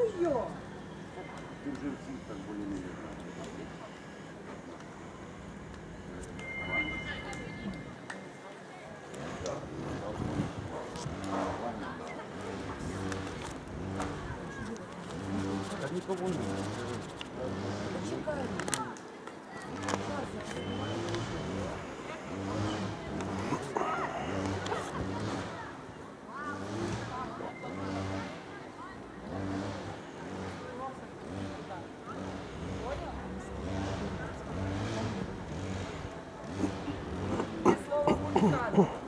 Бачу його. Ти вже всіх так болі не Так никого нет. Oh,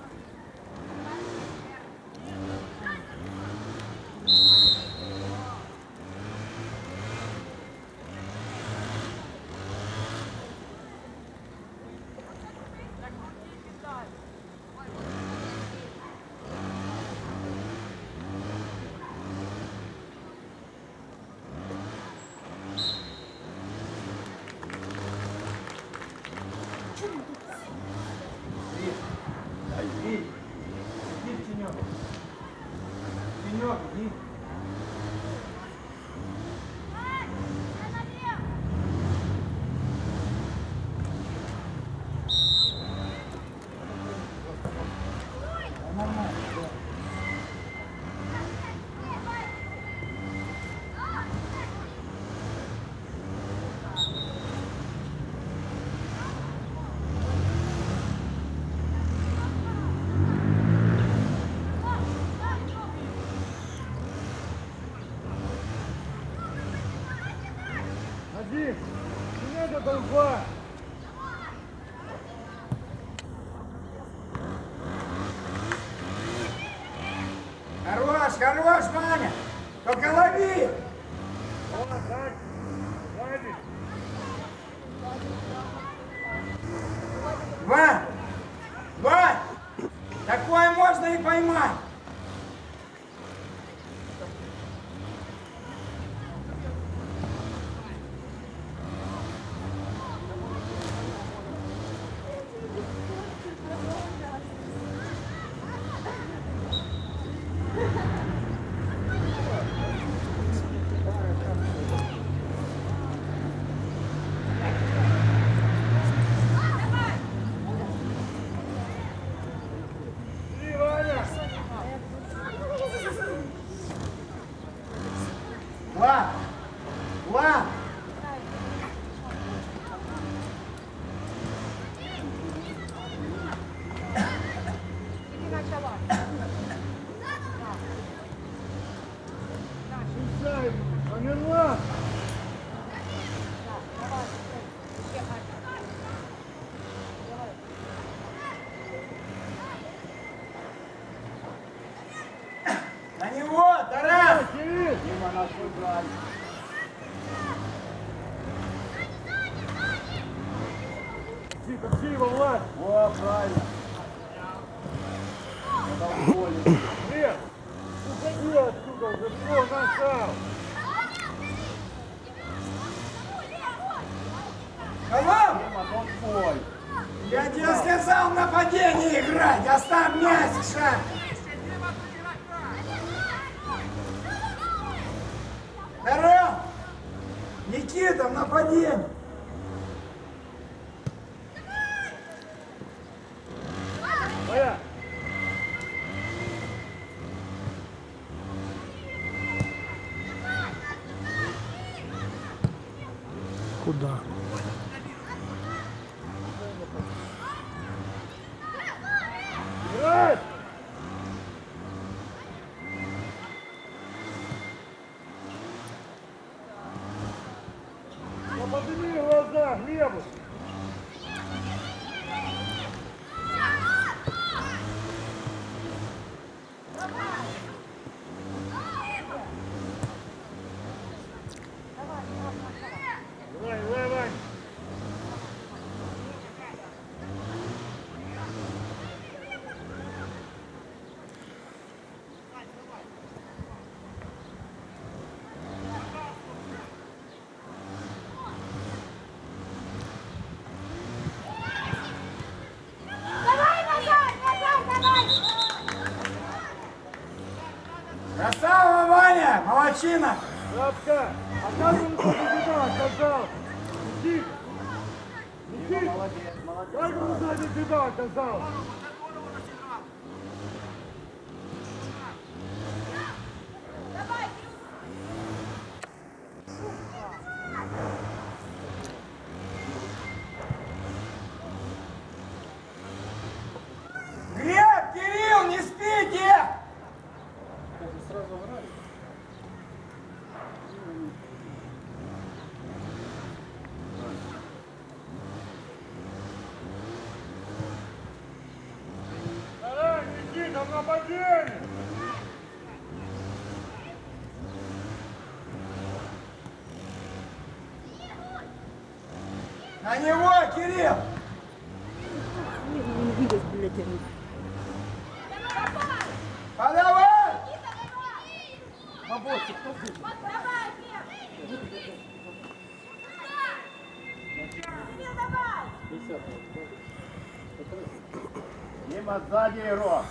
중요하긴 Quay. пикетом, нападением. починок. Крапка. Отказываем победителя, сказал. Никит. Никит. Дай ему сзади беда, сказал. Глеб, Кирилл, не спите! Сразу врали. На него, Кирилл! Подавай! Дима, сзади игрок.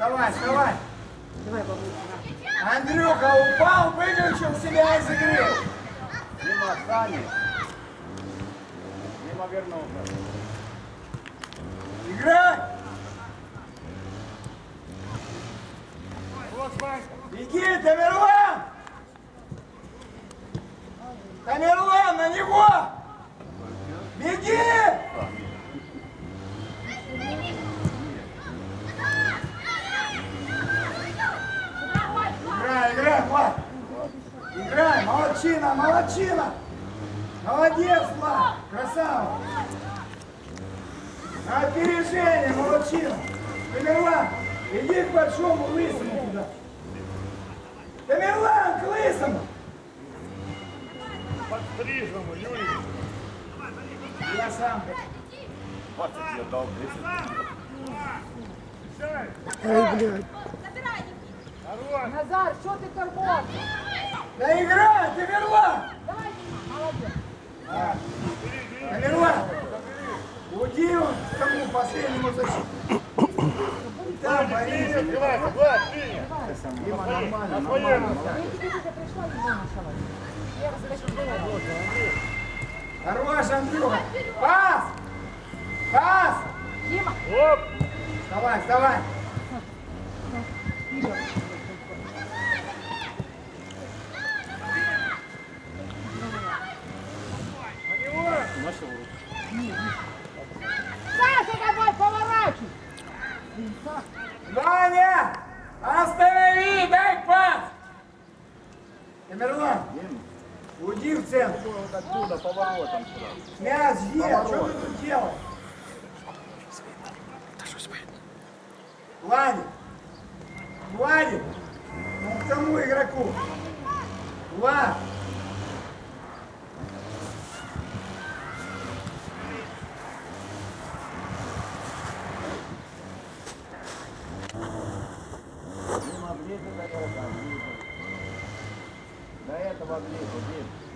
Вставай, вставай! Андрюха упал, выключил себя из игры! Дима, встань. Дима вернулся. Играй! Беги, Тамерлан! Тамерлан, на него! Беги! Играй, играй, Влад! Играй, молодчина, молодчина! Молодец, Влад! Красава! На опережение, молодчина! Тамерлан, иди к большому лысому туда! Тамерлан, к лысому! Подстриженому, Юрий! Я сам. 20 я дал, 10. Сядь! Забирай, Хорош! Назар, що ти тормозиш? Да играй, Тамерлан! Давай, Діма, молодець. А, Тамерлан! Уйди он к тому последнему защиту. И там Приня, Борис. открывайся! Влад, приня! Дима, нормально, На своем! Я тільки тільки прийшла і вона шалась. Я розкажу. Хорош, Андрюха. Пас! Пас! Діма, Оп! Вставай, вставай. Оттуда, поворотом сюда. Мяч есть, что ты тут делаешь? Владик, Владик, ну к тому игроку. Влад, Дима, ближе до этого, ближе. До этого ближе, ближе.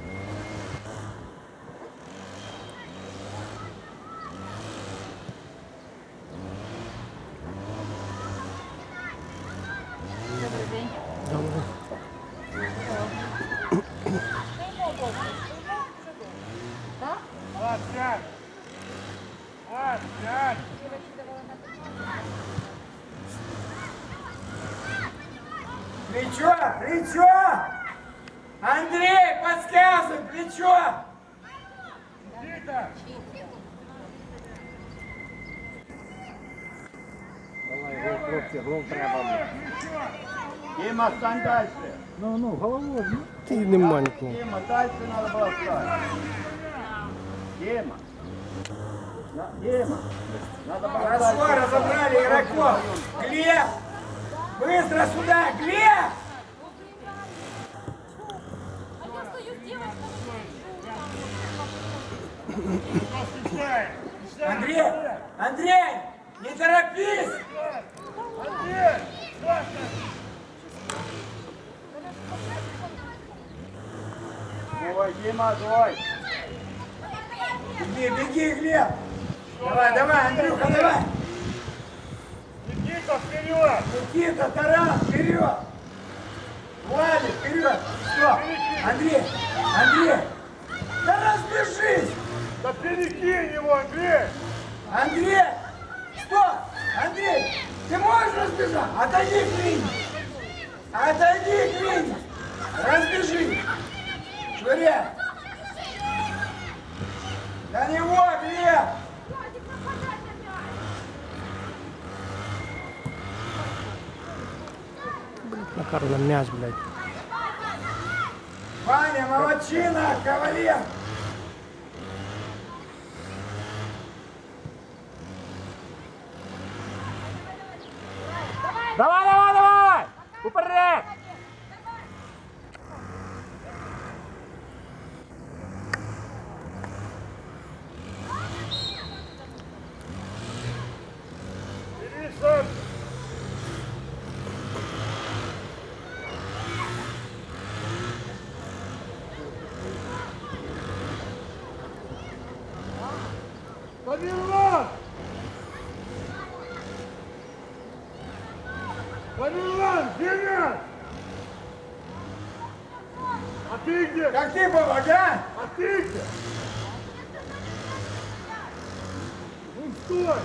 Так? Влад, сядь! Влад, сядь! Плечо! Андрей, подсказывай, плечо! Никита! Дима, стань дальше. Ти не манькнув. Дима, дальше надо было встать. Дима. На- Дима. Надо Хорошо, разобрали игроков. Глеб! Быстро сюда, Глеб! Андрей, Андрей, не торопись! Андрей! Ой, Дима, давай. Беги, беги, Глеб! Давай, давай, Андрюха, давай. Никита, вперед! Никита, Тарас, вперед! Владик, вперед! Все, Андрей, Андрей! Да разбежись! Да перекинь его, Андрей! Андрей! Стоп! Андрей! Ты можешь разбежать? Отойди к линии! Отойди к линии! Разбежи! Швыряй! До него, Глеб! На мяч, блядь. Ваня, молодчина, кавалер! Давай, давай, давай! Уперед! Бери, Саша! Тамерлан! Тамерлан, где мяч? А ты где? Как ты ага? А ты где? Ну стой!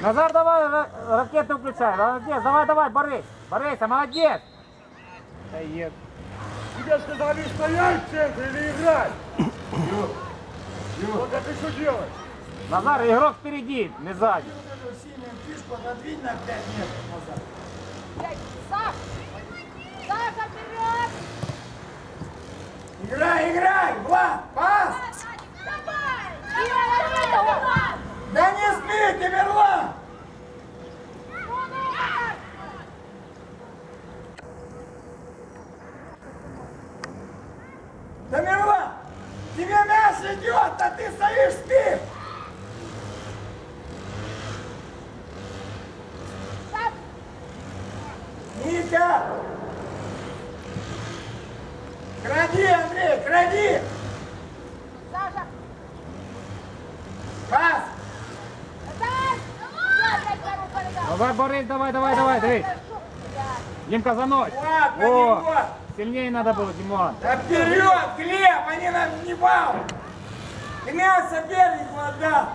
Назар, давай ра- ракету включай. Молодец, давай, давай, борись. Борися, молодец. Да еб. Тебе сказали стоять в центре или играть? Вот это ты что делаешь? Назар, игрок впереди, не сзади. Отодвинь на 5 метров назад. Саш! Саша, вперед! Играй, играй! Влад, пас! Давай! Дима, Давай! Да не спи, Тамерлан! Тамерлан! Тебе мяч идет, а ты стоишь спишь! Ника! Кради, Андрей, кради! Саша! Пас! Саш! Давай! Давай! Давай, борись, давай, давай, давай, дивись. Димка, занось. Влад, на О, сильнее надо было, Димон. Да вперед, Глеб, они нам не бал! Мяч сопернику отдал!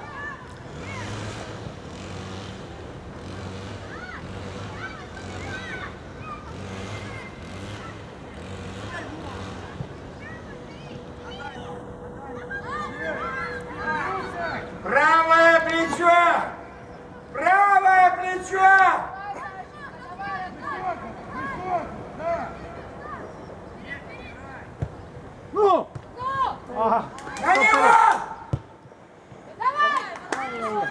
Правое плечо! Правое плечо! Ну! Ну! Ага. На него! Давай!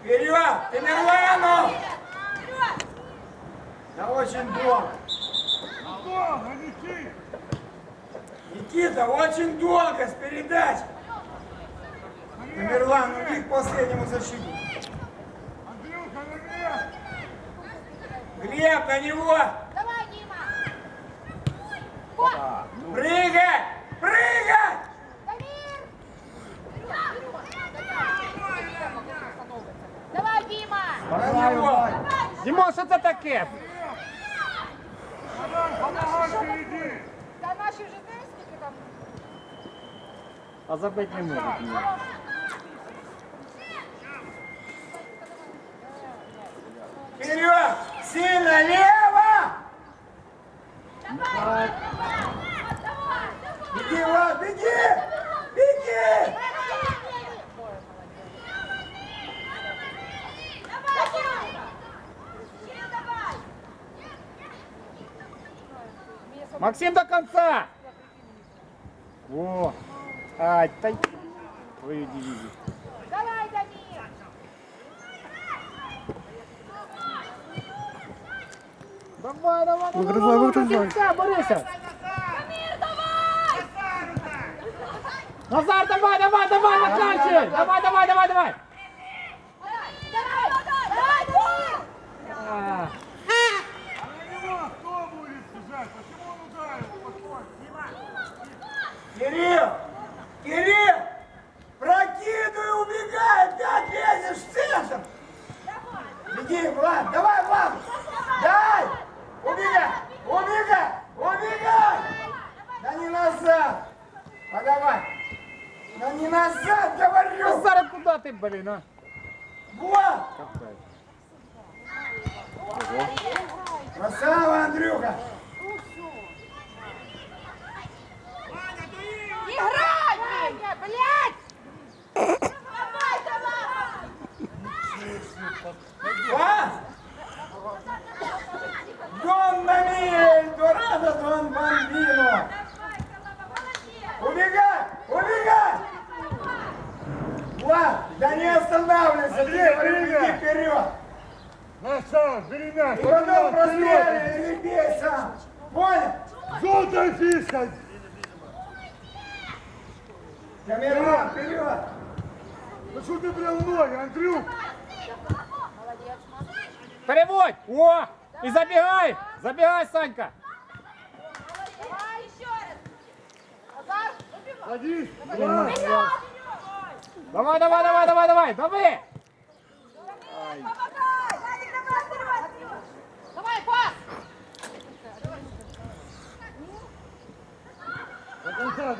Вперед! Тамерлану! Да очень долго. Долго, Никит! Никита, очень долго с передач. Тамерлан, уйди к последнему защитнику. Андрюха, наверх! Глеб, на него! Давай, Дима! Вот! Прыгай! Прыгай! Дамир! Давай, Дима! На него! Дімон, що це таке? Помогай впереди! Та наші вже знаєш, скільки там? А забити не можуть. ні. Вперед! Сильно лево! Давай! Беги, Влад, беги! Беги! Максим до конца! О! Ай, тай. Твою дивизию. Давай, Дамир! Давай, давай, давай, давай, до кінця, борися. Дамир, давай! Назар, давай, давай, давай, заканчивай. Давай, давай, давай, давай.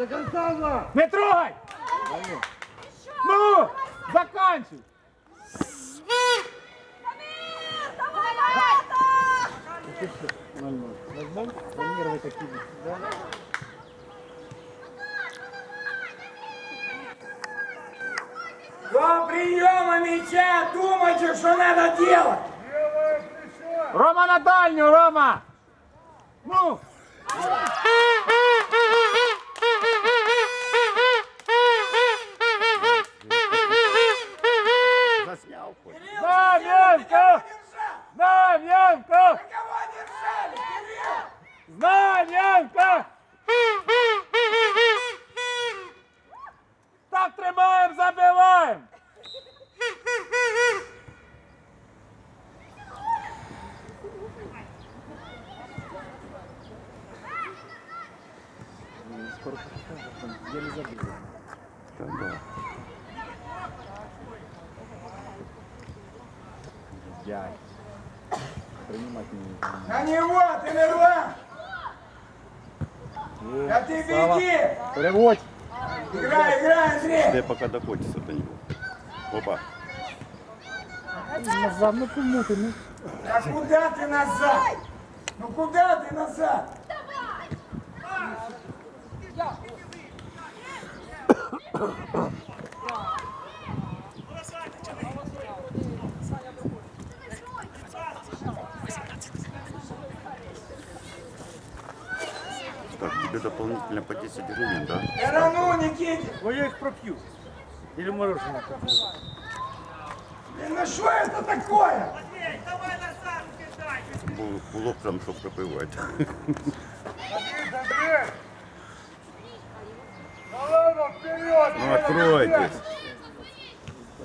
До конца, Влад! Не трогай! Ну! Давай! До приема мяча думайте, что надо делать! Рома на дальню, Рома! Ну! Pá! Да ты беги! Переводь! Играй, играй, Андрей! Дай пока доходится до него. Опа. Назад, ну кому ти? Ну? А куда ты назад? Ну куда ты назад? Так, тебе дополнительно по 10 гривен, да? Да ну, Никите! Ну я их пропью. Или мороженое пропью. Блин, ну что это такое? Бу- Булок там что пропивать. Садись, Андрей! Давай, ну, вперед! Ну откройтесь.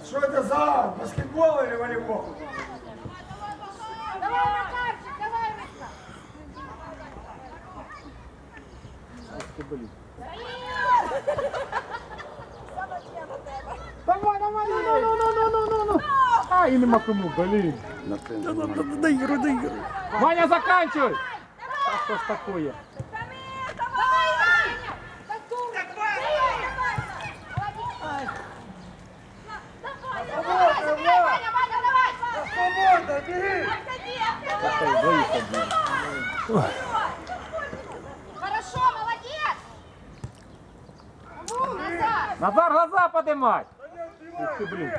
Что это за баскетбол или волейбол? Давай, Макарчик, давай, Рыска! Давай, давай, ну, ну, ну, ну, ну, ну, ну. А, і нема кому, блін. На центр надо. Доиграй, доиграй. Ваня, заканчивай! А что ж такое? Дамир, давай, Ваня! Так дура! Давай, давай! Давай, давай, Ваня, Ваня, давай! Свободно, бери! Хорошо, молодец! Ну, назад! Назар, глаза поднимай! Ух ты, блин.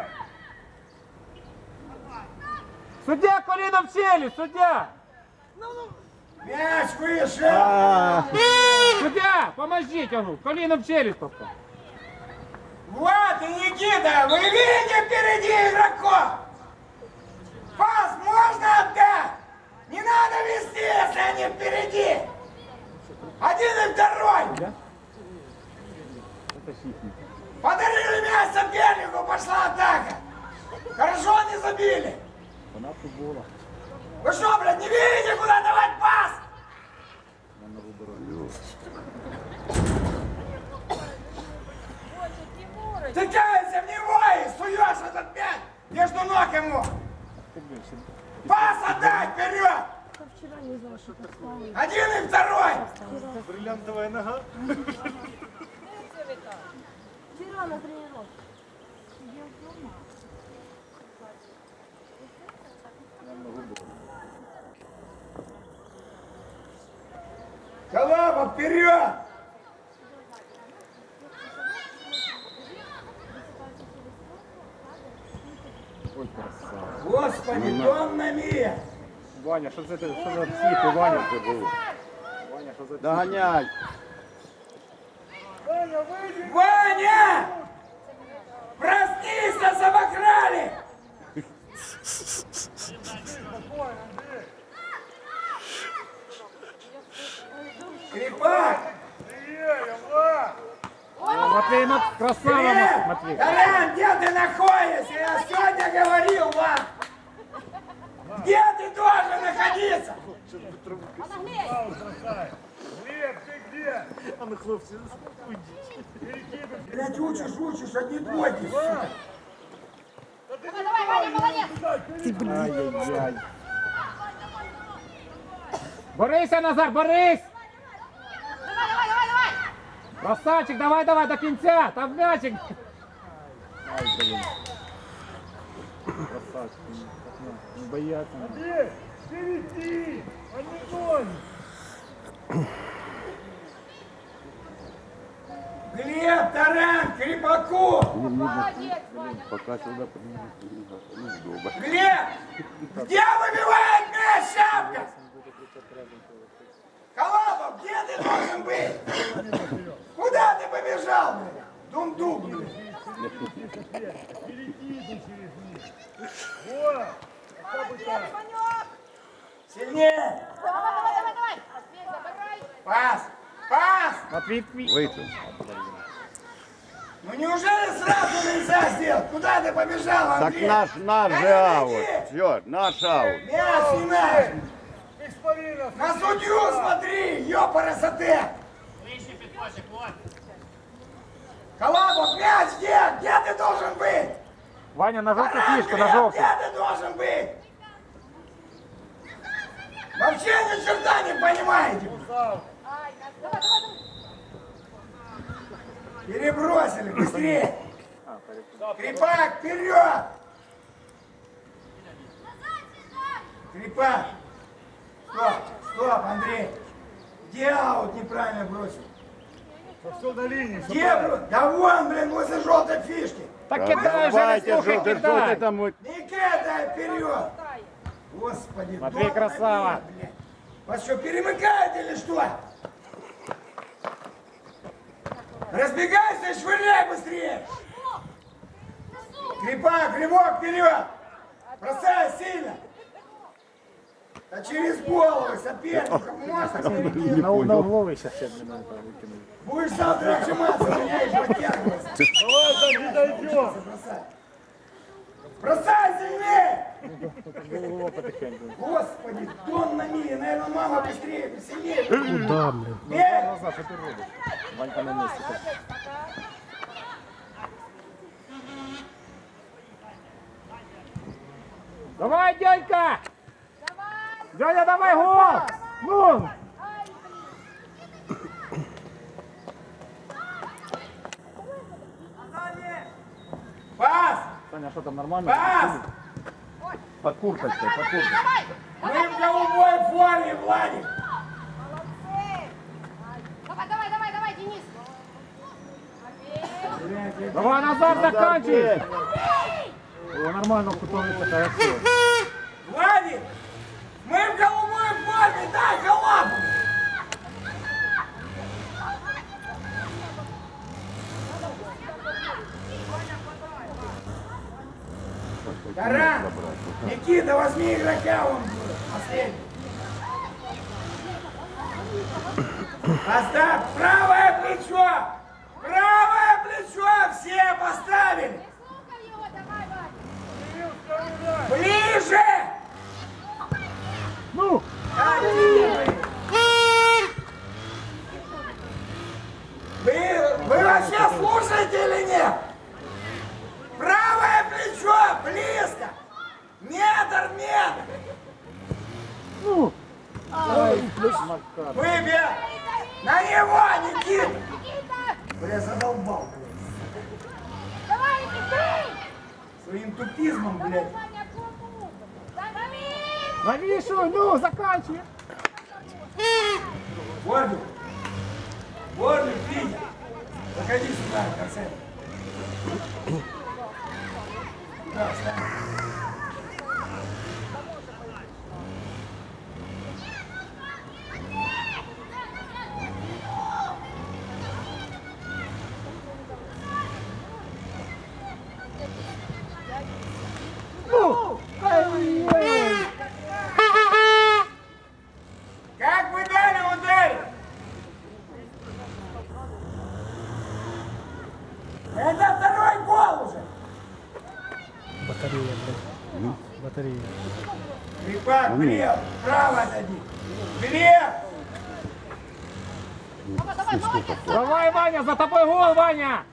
Судья коліном в челюсть, суддя! Мяч вышел! Суддя, поможіть йому, коліном в челюсть тобто. Влад и Никита, вы видите впереди игроков? Пас можно отдать? Не надо вести, если они впереди! Один и второй! Подарили мяч сопернику, пошла атака! Хорошо не забили! Вона футбола. Вы что, блядь, не видите, куда давать пас? Тыкаешься в него и суешь этот мяч между ног ему! Пас отдай вперед! Один и второй! Бриллиантовая нога. Вчера на тренировке. Колоба, вперед! Ой, красава. Господи, Донна Мия! Ваня, що це ти? Що за психи, Ваня? Ваня, що за психи? Доганяй. Ваня! Проснись, нас обокрали! Спокойно, Андрей! Крепак! Матвей, Мат- красава, Привет! Матвей. Таран, где ты находишься? Я сегодня говорил вам! Где ты должен находиться? Глеб, ты где? А ну, хлопцы! Блять, учишь, учишь, одни двойки. сука. Давай, давай, Ваня, молодец! Ай-яй-яй. Борися, Назар, борись! Давай, давай, давай, давай! Красавчик, давай, давай до кінця! Там м'ячик! Ай, блін. Красавчик, він так не- не бояться. Андрей, впереди! А не ноги! Глеб, Таран, Крепаку! Молодец, Ваня! Пока сюда поднимешь. Ну, здорово. Глеб! Где выбивает мяч, шапка? Колобов, где ты должен быть? Куда ты побежал? так! Сильнее! Давай, давай, давай, давай! Пас! Пас! Выйти. Ну неужели сразу нельзя сделать? Куда ты побежал, Так Андрей? наш, наш же аут. Все, наш аут. Мяч не наш! На судью смотри, ёпарасоте! Колобов, мяч где? Где ты должен быть? Ваня, на Таран, фішку, на жовту. Где ты должен быть? Вообще ни черта не понимаете. Перебросили, быстрее. Крепак, вперед! Крепак! Стоп, стоп, Андрей. Где аут неправильно бросил? Все на линии! Где бросил? Да вон, блин, возле желтой фишки. Так кидай же, не желтый кидай. Не кидай вперед. Господи. Матвей, красава. Блин. Вас что, перемыкаете или что? Разбегайся и швыряй быстрее. Крепак, кривок вперед. Бросай сильно. Да через голову соперника можно перекинуть. На, на угловий зараз ще блін, викинув. Будешь завтра отжиматься, меня и подтягиваться. Давай так не дойдем! Бросай. Бросай сильнее! Голову потихеньку. Господи, Дон на мире, наверное, мама быстрее, сильнее. Куда, блін? Бей! Назар, що ти робиш? Ванька на місці. Давай, дядька! Дядя, давай гол! Ну! Пас! Саня, що там нормально? Пас! Под курточкой, под курточкой. Давай! Мы в голубой форме, Владик! Давай, давай, давай, давай, Денис! Давай, Назар, заканчивай! О, нормально, кутовится, хорошо. Владик! Мы в голубой форме, дай голову! Таран! Никита, возьми игрока, он последний. Поставь правое плечо! Правое плечо все поставили! Стукай его, давай, Ваня! Кирилл, второй удар! Ближе! Ну! Вы, вы вообще слушаете или нет? Правое плечо близко! Метр, метр! Ну! Ай, Макар. Выбей! На него, Никита! Никита! Бля, задолбал, блядь. Давай, Никита! Своим тупизмом, блядь. Ваня, кому? Давид! Навішуй, ну, заканчуй. Ворлюк. Ворлюк, Витя. Заходи сюда, в конце. Да, встань. Ну, ай-яй. Как вы дали ударить? Это второй гол уже. Батарея, блядь. Батарея. Крипак, влево, право отойди. Влево. Давай, давай, молодец! Давай, Ваня, за тобой